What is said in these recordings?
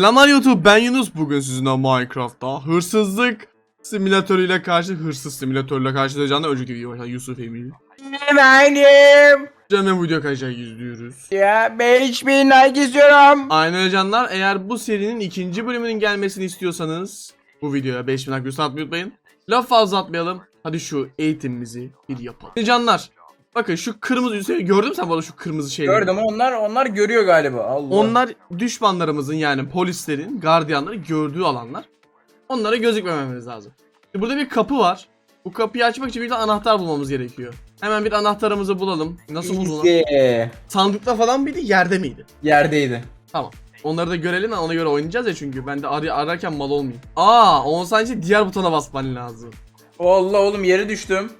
Selamlar YouTube ben Yunus bugün sizinle Minecraft'ta hırsızlık simülatörüyle karşı hırsız simülatörüyle karşılayacağını önceki video başladı Yusuf Emin. Benim. Canım video kaçağı izliyoruz. Ya 5000 like istiyorum. Aynen öyle canlar eğer bu serinin ikinci bölümünün gelmesini istiyorsanız bu videoya 5000 like atmayı unutmayın. Laf fazla atmayalım. Hadi şu eğitimimizi bir yapalım. Canlar bakın şu kırmızı Hüseyin gördün mü sen bana şu kırmızı şeyleri? Gördüm onlar onlar görüyor galiba. Allah. Onlar düşmanlarımızın yani polislerin, gardiyanların gördüğü alanlar. Onlara gözükmememiz lazım. Şimdi burada bir kapı var. Bu kapıyı açmak için bir tane anahtar bulmamız gerekiyor. Hemen bir anahtarımızı bulalım. Nasıl bulalım? Sandıkta falan mıydı, yerde miydi? Yerdeydi. Tamam. Onları da görelim ona göre oynayacağız ya çünkü ben de ar ararken mal olmayayım. Aa, onun sadece diğer butona basman lazım. Allah oğlum yere düştüm.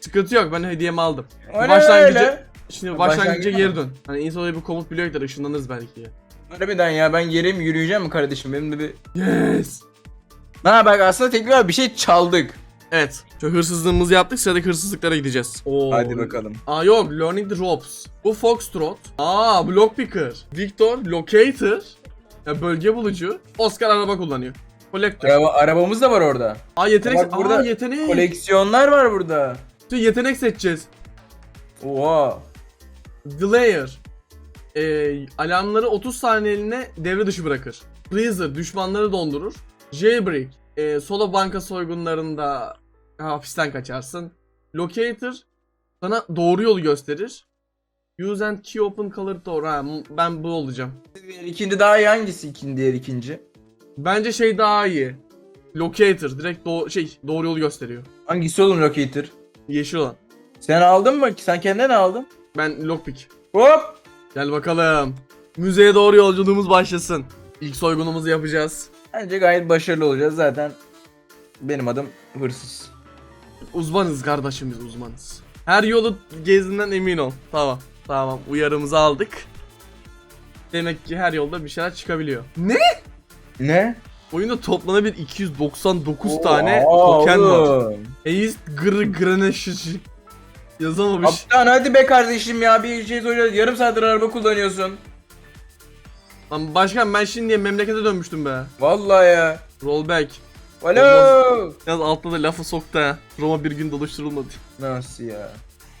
Sıkıntı yok ben hediyemi aldım. Öyle Başlangıcı, öyle. şimdi başlangıca Başlangıç- geri dön. Hani insan öyle bir komut biliyor ki ışınlanırız belki. Harbiden ya ben yere mi yürüyeceğim mi kardeşim benim de bir... Yes. Ha bak aslında tekrar bir şey çaldık. Evet. Çok hırsızlığımızı yaptık. Sıradaki hırsızlıklara gideceğiz. Oo. Hadi bakalım. Aa yok. Learning the ropes. Bu Foxtrot. Aa Blockpicker. Victor. Locator. Ya bölge bulucu. Oscar araba kullanıyor. Collector. Araba, arabamız da var orada. Aa yetenek. Bak burada Aa yetenek. Koleksiyonlar var burada. Şimdi yetenek seçeceğiz. Oha. Glayer. Ee, alarmları 30 saniyeliğine devre dışı bırakır. Freezer düşmanları dondurur. Jailbreak. Ee, solo banka soygunlarında hapisten kaçarsın. Locator sana doğru yolu gösterir. Use and key open color door. Ha, ben bu olacağım. Diğer ikinci daha iyi hangisi ikinci diğer ikinci? Bence şey daha iyi. Locator direkt doğ şey doğru yolu gösteriyor. Hangisi oğlum Locator? Yeşil olan. Sen aldın mı? Sen kendine ne aldın? Ben lockpick. Hop. Gel bakalım. Müzeye doğru yolculuğumuz başlasın. İlk soygunumuzu yapacağız. Bence gayet başarılı olacağız zaten. Benim adım hırsız. Uzmanız kardeşimiz uzmanız. Her yolu gezdiğinden emin ol. Tamam. Tamam uyarımızı aldık. Demek ki her yolda bir şeyler çıkabiliyor. Ne? Ne? Oyunda toplamda bir 299 tane Oha token var. Eist gır gırneşi Yazamamış. Kaptan hadi be kardeşim ya bir şey söyle yarım saattir araba kullanıyorsun. Lan başkan ben şimdi memlekete dönmüştüm be. Vallahi ya. Rollback. Alo. Yalnız altta da lafı soktu ha. Roma bir gün doluşturulmadı. Nasıl ya?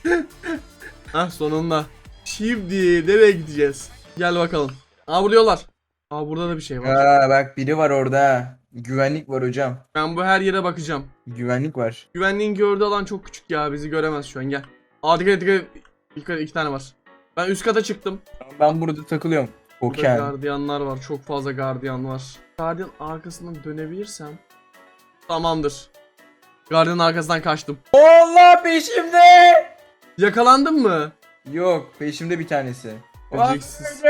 Hah sonunda. Şimdi nereye gideceğiz? Gel bakalım. Aa var. Aa burada da bir şey var. Aa bak biri var orada. Güvenlik var hocam. Ben bu her yere bakacağım. Güvenlik var. Güvenliğin gördüğü alan çok küçük ya. Bizi göremez şu an gel. Aa dikkat et dikkat et. Dikkat et, iki tane var. Ben üst kata çıktım. Ben burada takılıyorum. Burada Koken. gardiyanlar var. Çok fazla gardiyan var. Gardiyan arkasından dönebilirsem. Tamamdır. Gardiyanın arkasından kaçtım. Allah peşimde. Yakalandın mı? Yok peşimde bir tanesi. Beceriksiz.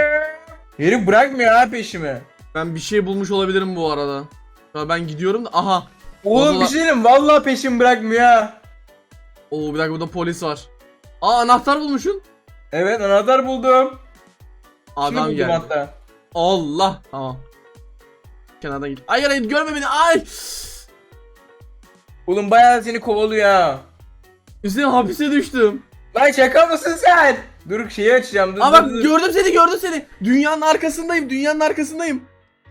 Herif bırakmıyor ha peşimi. Ben bir şey bulmuş olabilirim bu arada. Ya ben gidiyorum da aha. Oğlum Vallahi- bir şey diyeyim vallahi peşim bırakmıyor ha. Oo bir dakika burada polis var. Aa anahtar bulmuşsun. Evet anahtar buldum. Adam buldum geldi. hatta. Allah. Tamam. Kenardan git. Hayır hayır görme beni. Ay. Oğlum bayağı seni kovalıyor ha. Hüseyin hapise düştüm. Lan şaka mısın sen? Dur şeyi açacağım. Dur, Aa dur, bak dur. gördüm seni gördüm seni. Dünyanın arkasındayım. Dünyanın arkasındayım.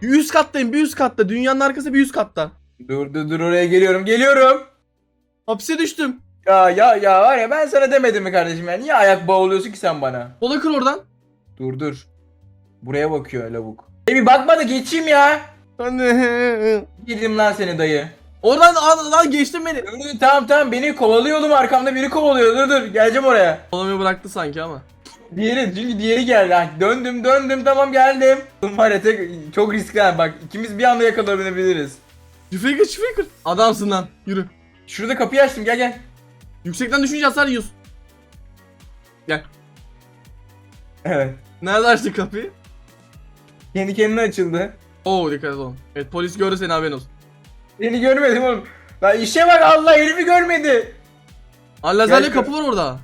Bir üst kattayım. Bir üst katta. Dünyanın arkası bir üst katta. Dur dur dur oraya geliyorum geliyorum. Hapise düştüm. Ya ya ya var ya ben sana demedim mi kardeşim ya niye ayak bağlıyorsun ki sen bana? Kola kır oradan. Dur dur. Buraya bakıyor lavuk. E bir bakma da geçeyim ya. Anne. Yedim lan seni dayı. Oradan aa, lan geçtin beni. Dur, dur, tamam tamam beni kovalıyor oğlum arkamda biri kovalıyor dur dur geleceğim oraya. Kolamayı bıraktı sanki ama. Diğeri çünkü diğeri geldi. Ha, döndüm döndüm tamam geldim. Oğlum var ya tek, çok riskli ha, bak ikimiz bir anda yakalanabiliriz. Şifreyi kır şifreyi kır. Adamsın lan. Yürü. Şurada kapıyı açtım gel gel. Yüksekten düşünce hasar yiyorsun. Gel. Evet. Nerede açtık kapıyı? Kendi kendine açıldı. Oo dikkat et oğlum. Evet polis gördü seni haberin olsun. Beni görmedim oğlum. Lan işe bak Allah herifi görmedi. Aa lazerli Gel- kapı var orada.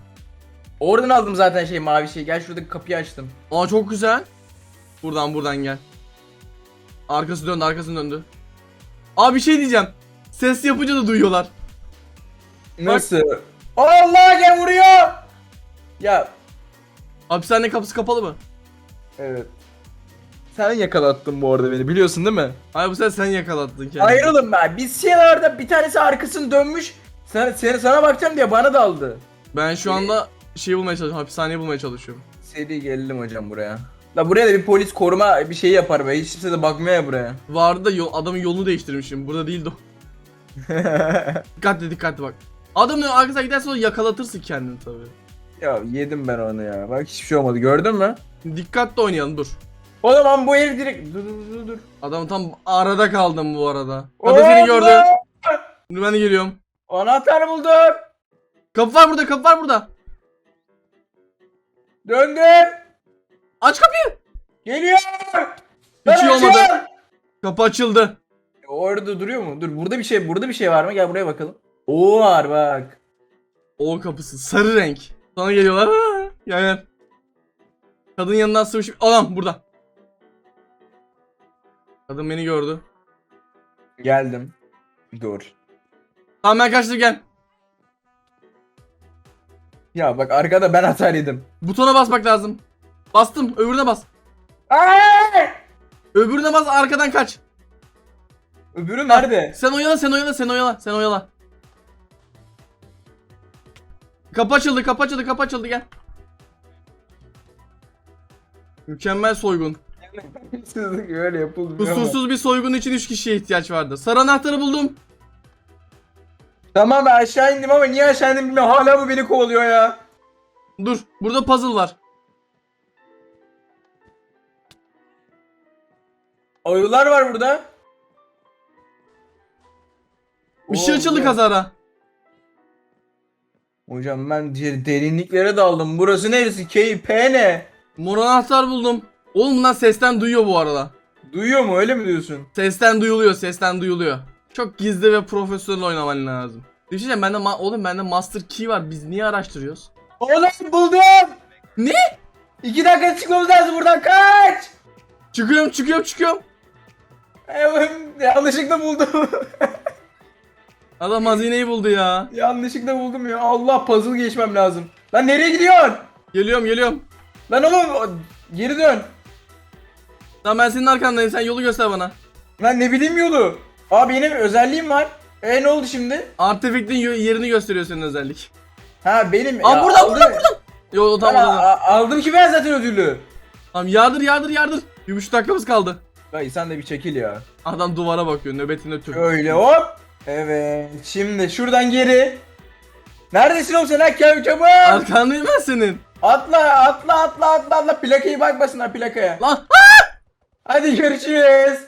Oradan aldım zaten şey mavi şey. Gel şuradaki kapıyı açtım. Aa çok güzel. Buradan buradan gel. Arkası döndü arkası döndü. Aa bir şey diyeceğim. Ses yapınca da duyuyorlar. Nasıl? Allah gel vuruyor. Ya Hapishane kapısı kapalı mı? evet. Sen yakalattın bu arada beni biliyorsun değil mi? Hayır bu sefer sen yakalattın kendini. Oğlum ben. Biz şeylerde bir tanesi arkasını dönmüş. Sen, seni, sana bakacağım diye bana daldı. Ben şu anda şey bulmaya çalışıyorum. Hapishaneyi bulmaya çalışıyorum. Seri gelelim hocam buraya. La buraya da bir polis koruma bir şey yapar be. Hiç kimse de bakmıyor ya buraya. Vardı da yol, adamın yolunu değiştirmişim. Burada değildi o. Dikkatli dikkatli bak. Adamın arkasına gidersen o yakalatırsın kendini tabii. ya yedim ben onu ya. Bak hiçbir şey olmadı gördün mü? Dikkatli oynayalım dur. O zaman bu herif direkt... Dur dur dur dur. Adam tam arada kaldım bu arada. Adam seni gördü. Allah! Dur ben de geliyorum. Anahtar buldum. Kapı var burada kapı var burada. Döndüm. Aç kapıyı. Geliyor. Hiç iyi olmadı. açıyorum. Kapı açıldı. Orada duruyor mu? Dur burada bir şey burada bir şey var mı? Gel buraya bakalım. O var bak. O kapısı sarı renk. Sana geliyorlar. Ha, Gel gel. Kadın yanından sıvışıp... Adam burada. Kadın beni gördü. Geldim. Dur. Tamam ben kaçtım gel. Ya bak arkada ben hasar yedim. Butona basmak lazım. Bastım. Öbürüne bas. Ay! Öbürüne bas arkadan kaç. Öbürü nerede? Sen oyala sen oyala sen oyala sen oyala. Kapı açıldı kapı açıldı kapı açıldı gel. Mükemmel soygun. Hırsızlık öyle yapıldı. Kusursuz bir soygun için 3 kişiye ihtiyaç vardı. Sarı anahtarı buldum. Tamam ben aşağı indim ama niye aşağı indim bilmiyorum. Hala bu beni kovalıyor ya. Dur burada puzzle var. Ayılar var burada. Bir şey Oo, açıldı kazara. Hocam ben der- derinliklere daldım. Burası neresi? KP ne? Mor anahtar buldum. Oğlum bunlar sesten duyuyor bu arada. Duyuyor mu öyle mi diyorsun? Sesten duyuluyor, sesten duyuluyor. Çok gizli ve profesyonel oynaman lazım. Düşüneceğim bende ma- oğlum bende master key var. Biz niye araştırıyoruz? Oğlum buldum. Ne? İki dakika çıkmamız lazım buradan kaç. Çıkıyorum, çıkıyorum, çıkıyorum. Evet, yanlışlıkla buldum. Adam hazineyi buldu ya. yanlışlıkla buldum ya. Allah puzzle geçmem lazım. Lan nereye gidiyorsun? Geliyorum, geliyorum. Lan oğlum geri dön. Tamam ben senin arkandayım. Sen yolu göster bana. Lan ne bileyim yolu. Abi benim özelliğim var. E ne oldu şimdi? Artefaktin yerini gösteriyor senin özellik. Ha benim. Aa ya, buradan, aldım. buradan, buradan. Yo, Lan, tamam. a- aldım ki ben zaten ödülü. Tamam yardır, yardır, yardır. Bir buçuk dakikamız kaldı. Dayı sen de bir çekil ya. Adam duvara bakıyor, nöbetinde tüm. Öyle hop. Evet. Şimdi şuradan geri. Neredesin oğlum sen ha Kev- çabuk. Arkandayım ben senin. Atla atla atla atla atla plakayı bakmasınlar plakaya. Lan Hadi görüşürüz.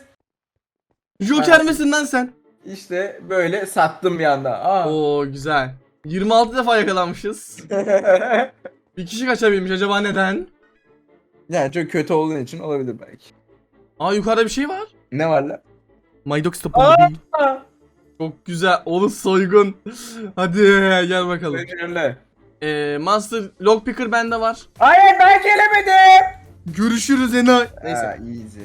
Joker misin lan sen? İşte böyle sattım bir anda. Aa. Oo güzel. 26 defa yakalanmışız. Bir kişi kaçabilmiş acaba neden? yani çok kötü olduğun için olabilir belki. Aa yukarıda bir şey var. Ne var lan? My dog stop Aa! Çok güzel. Oğlum soygun. Hadi gel bakalım. Öyle. Ee, Master Lockpicker bende var. Hayır ben gelemedim. Görüşürüz Ena. Neyse. Neyse. easy.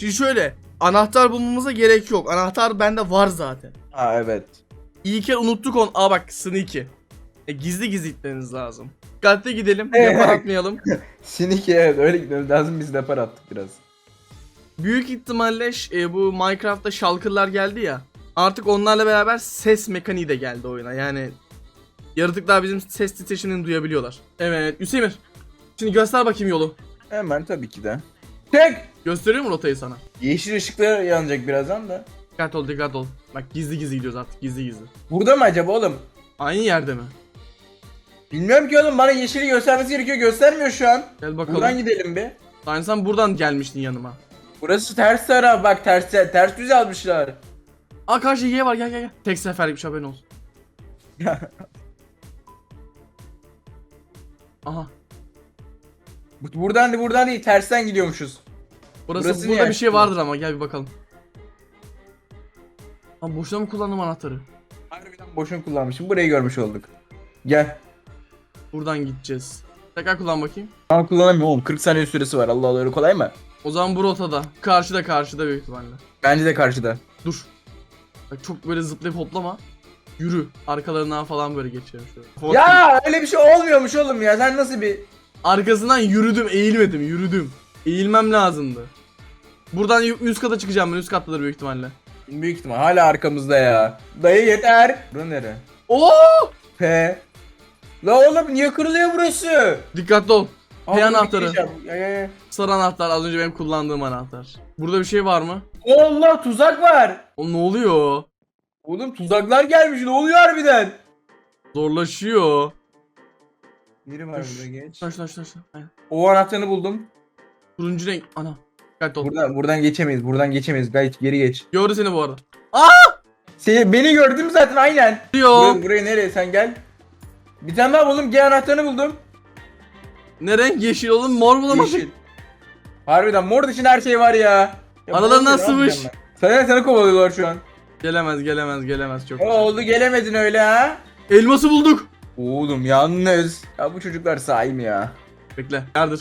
Şimdi şöyle. Anahtar bulmamıza gerek yok. Anahtar bende var zaten. Ha evet. İyi ki unuttuk onu. Aa bak sneaky. E, gizli gizli gitmeniz lazım. Dikkatli gidelim. Evet. Yapar atmayalım. Siniki evet öyle gitmemiz lazım biz depar attık biraz. Büyük ihtimalle e, bu Minecraft'ta shulker'lar geldi ya. Artık onlarla beraber ses mekaniği de geldi oyuna. Yani yaratıklar bizim ses titreşimini duyabiliyorlar. Evet Hüseyin Şimdi göster bakayım yolu. Hemen tabii ki de. Tek. Gösteriyor mu rotayı sana? Yeşil ışıklar yanacak birazdan da. Dikkat ol dikkat ol. Bak gizli gizli gidiyoruz artık gizli gizli. Burada mı acaba oğlum? Aynı yerde mi? Bilmiyorum ki oğlum bana yeşili göstermesi gerekiyor göstermiyor şu an. Gel bakalım. Buradan gidelim bir. Sen, sen buradan gelmiştin yanıma. Burası ters taraf bak ters ters düz yazmışlar. Aa karşı Y var gel gel gel. Tek seferlik haberin olsun. Aha. Bu- buradan değil buradan değil tersten gidiyormuşuz. Burası, Burası burada niye bir şey vardır ama gel bir bakalım. Lan boşuna mı kullandım anahtarı? Harbiden boşuna kullanmışım burayı görmüş olduk. Gel. Buradan gideceğiz. Tekrar kullan bakayım. Ama kullanamıyorum oğlum 40 saniye süresi var Allah Allah öyle kolay mı? O zaman bu rotada. Karşıda karşıda büyük ihtimalle. Bence de karşıda. Dur. Bak çok böyle zıplayıp hoplama. Yürü. Arkalarından falan böyle geçelim şöyle. Ya öyle bir şey olmuyormuş oğlum ya sen nasıl bir... Arkasından yürüdüm, eğilmedim, yürüdüm. Eğilmem lazımdı. Buradan üst kata çıkacağım ben üst kattadır büyük ihtimalle. Büyük ihtimal hala arkamızda ya. Dayı yeter. Bura nere? Oo! P. La oğlum niye kırılıyor burası? Dikkatli ol. P anahtarı. gideceğim. Ya, ya, ya. Sarı anahtar az önce benim kullandığım anahtar. Burada bir şey var mı? Allah tuzak var. O ne oluyor? Oğlum tuzaklar gelmiş ne oluyor harbiden? Zorlaşıyor. Biri var burada geç. Şuna şuna şuna şuna. Aynen. O anahtarını buldum. Turuncu renk. Ana. Dikkatli ol. Buradan buradan geçemeyiz. Buradan geçemeyiz. Gayet geri geç. Gördü seni bu arada. Seni, beni gördüm zaten aynen. Diyor. Buraya, buraya nereye sen gel. Bir tane daha buldum. G anahtarını buldum. Ne renk? Yeşil oğlum mor bulamadık. Yeşil. Harbiden mor dışında her şey var ya. ya Aralarından mor ne sıvış. yapacağım ben? Sana seni kovalıyorlar şu an. Gelemez gelemez gelemez çok. Ne oldu gelemedin öyle ha? Elması bulduk. Oğlum yalnız. Ya bu çocuklar sahi mi ya? Bekle. Yardır.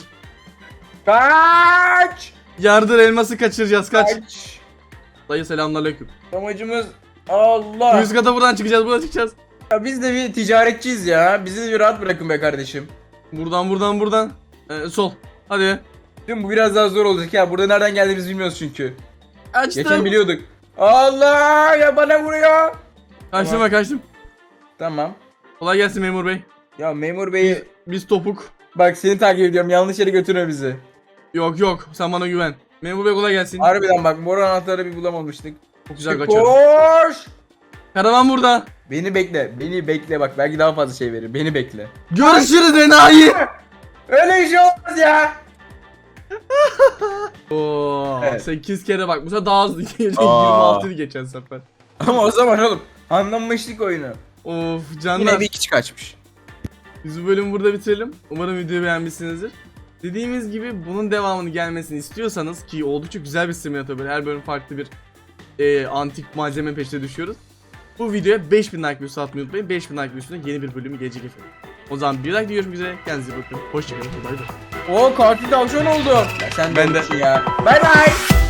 Kaç! Yardır elması kaçıracağız kaç. Kaç! Dayı selamünaleyküm. Amacımız Allah. Yüz kata buradan çıkacağız buradan çıkacağız. Ya biz de bir ticaretçiyiz ya. Bizi bir rahat bırakın be kardeşim. Buradan buradan buradan. Ee, sol. Hadi. Değil mi? Bu biraz daha zor olacak ya. Burada nereden geldiğimizi bilmiyoruz çünkü. Geçen Açtım. biliyorduk. Allah ya bana vuruyor. Kaçtım Tamam. kaçtım. Tamam. Kolay gelsin memur bey. Ya memur bey Biz topuk. bak seni takip ediyorum. Yanlış yere götürme bizi. Yok yok sen bana güven. Memur bey kolay gelsin. Harbiden bak mor anahtarı bir bulamamıştık. Çok güzel kaçıyorum. Koş. Karavan burada. Beni bekle. Beni bekle bak. Belki daha fazla şey verir. Beni bekle. Görüşürüz enayi. Öyle iş olmaz ya. Oo, Evet. 8 kere bak bu sefer daha hızlı gelecek. Aa. 26 geçen sefer. Ama o zaman oğlum. Anlamıştık oyunu. Of Yine canlar. bir iki kaçmış. Biz bu bölümü burada bitirelim. Umarım videoyu beğenmişsinizdir. Dediğimiz gibi bunun devamını gelmesini istiyorsanız ki oldukça güzel bir simülatör böyle her bölüm farklı bir e, antik malzeme peşine düşüyoruz. Bu videoya 5000 like videosu atmayı unutmayın. 5000 like videosunda yeni bir bölümü gelecek efendim. O zaman bir like görüşmek üzere. Kendinize iyi bakın. Hoşçakalın. Bay bay. O katil tavşan oldu. Ya sen Ben de. ya. Bay bay.